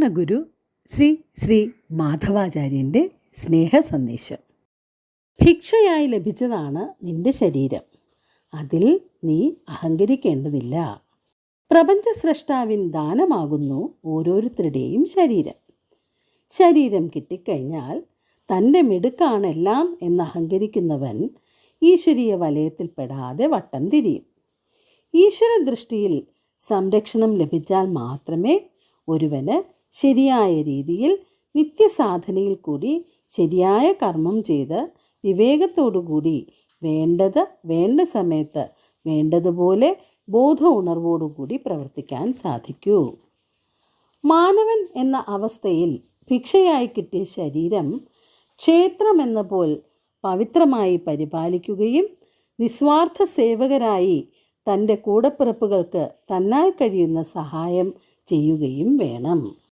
പൂർണഗുരു ശ്രീ ശ്രീ മാധവാചാര്യന്റെ സ്നേഹ സന്ദേശം ഭിക്ഷയായി ലഭിച്ചതാണ് നിന്റെ ശരീരം. അതിൽ നീ അഹങ്കരിക്കേണ്ടതില്ല. പ്രപഞ്ച സ്രഷ്ടാവിൻ ദാനമാകുന്നു ഓരോരുത്തരുടെയും ശരീരം. ശരീരം കിട്ടിക്കഴിഞ്ഞാൽ തന്റെ മിടുക്കാണെല്ലാം എന്ന് അഹങ്കരിക്കുന്നവൻ ഈശ്വരീയ വലയത്തിൽപ്പെടാതെ വട്ടം തിരിയും. ഈശ്വര ദൃഷ്ടിയിൽ സംരക്ഷണം ലഭിച്ചാൽ മാത്രമേ ഒരുവന് ശരിയായ രീതിയിൽ നിത്യസാധനയിൽ കൂടി ശരിയായ കർമ്മം ചെയ്ത് വിവേകത്തോടുകൂടി വേണ്ടത് വേണ്ട സമയത്ത് വേണ്ടതുപോലെ ബോധ ഉണർവോടുകൂടി പ്രവർത്തിക്കാൻ സാധിക്കൂ. മാനവൻ എന്ന അവസ്ഥയിൽ ഭിക്ഷയായി കിട്ടിയ ശരീരം ക്ഷേത്രമെന്ന പോൽ പവിത്രമായി പരിപാലിക്കുകയും നിസ്വാർത്ഥ സേവകരായി തന്റെ കൂടപ്പിറപ്പുകൾക്ക് തന്നാൽ കഴിയുന്ന സഹായം ചെയ്യുകയും വേണം.